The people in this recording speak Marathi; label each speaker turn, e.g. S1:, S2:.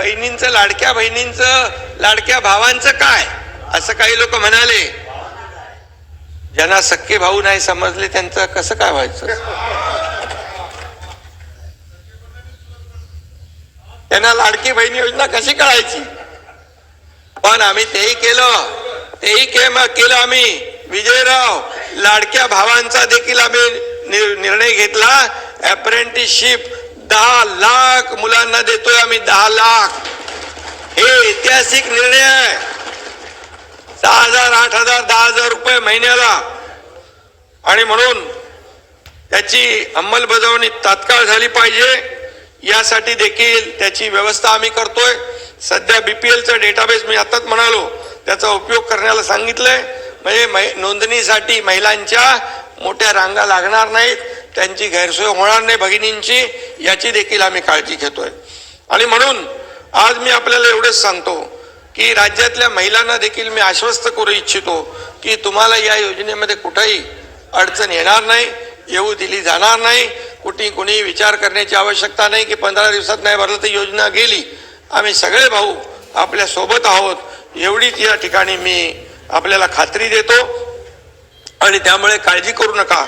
S1: बहिणींचं लाडक्या बहिणींचं लाडक्या भावांचं काय? असं काही लोक म्हणाले. ज्यांना सक्के भाऊ नाही समजले त्यांचं कसं काय व्हायचं? त्यांना लाडकी बहीण योजना कशी कळायची पण आम्ही तेही केलं. तेही के- केलं आम्ही. विजयराव लाडक्या भावांचा देखील आम्ही निर्णय घेतला. अप्रेंटिसशिप दहा लाख मुलांना देतोय आम्ही दहा लाख. हे ऐतिहासिक निर्णय आहे. सहा हजार आठ हजार दहा हजार रुपये महिन्याला. आणि म्हणून त्याची अंमलबजावणी तात्काळ झाली पाहिजे. यासाठी देखील त्याची व्यवस्था आम्ही करतोय. सध्या बीपीएलचा डेटाबेस मी आताच म्हणालो त्याचा उपयोग करण्याला सांगितलंय. म्हणजे मै- नोंदणीसाठी महिलांच्या मोठ्या रांगा लागणार नाहीत. त्यांची गैरसोय होणार नाही भगिनींची याची देखील आम्ही काळजी घेतोय. आणि म्हणून आज मी आपल्याला एवढंच सांगतो की राज्यातल्या महिलांना देखील मी आश्वस्त करू इच्छितो की तुम्हाला या योजनेमध्ये कुठेही अडचण येणार नाही येऊ दिली जाणार नाही कुठे कुणी विचार करण्याची आवश्यकता नाही की पंधरा दिवसात नाही भरलं तर योजना गेली. आम्ही सगळे भाऊ आपल्यासोबत आहोत. एवढीच या ठिकाणी मी आपल्याला खात्री देतो. आणि त्यामुळे काळजी करू नका.